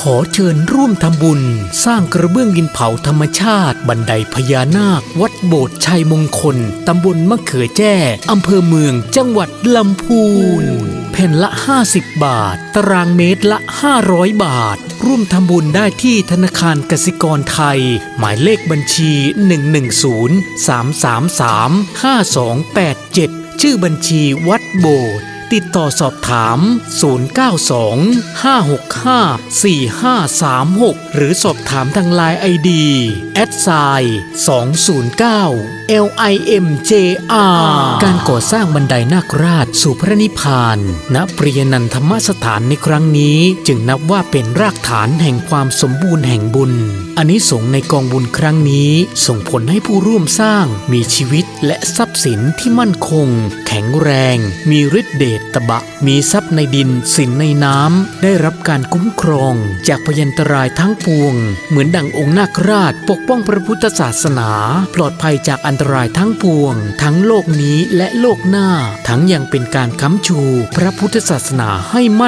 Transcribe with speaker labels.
Speaker 1: ขอเชิญร่วมทำบุญ สร้างกระเบื้องดินเผาธรรมชาติ บันไดพญานาค วัดโบสถ์ชัยมงคล ตำบลมะเขือแจ้ อำเภอเมืองจังหวัดลำพูนแผ่นละ 50 บาท ตารางเมตรละ 500 บาท ร่วมทำบุญได้ที่ธนาคารกสิกรไทย หมายเลขบัญชี 110 333 5287 ชื่อบัญชีวัดโบสถ์ ติดต่อสอบถาม 092 565 4536 หรือสอบถามทางไลน์ไอดีแอดไซ209 LIMJR การก่อสร้างบันไดนาคราชสู่พระนิพพาน ณปริยนันธรรมสถานในครั้งนี้ จึงนับว่าเป็นรากฐานแห่งความสมบูรณ์แห่งบุญ อันนี้สงในกองบุญครั้งนี้ส่งผลให้ผู้ร่วมสร้างมีชีวิตและทรัพย์สินที่มั่นคง แข็งแรง มีฤทธิเดชตบะ มีทรัพย์ในดินสินในน้ำ ได้รับการคุ้มครอง จากพยันตรายทั้งปวง เหมือนดังองค์นาคราชปกป้องพระพุทธศาสนา ปลอดภัยจากอันตรายทั้งปวง ทั้งโลกนี้และโลกหน้า ทั้งยังเป็นการค้ำชู พระพุทธศาสนาให้มั่น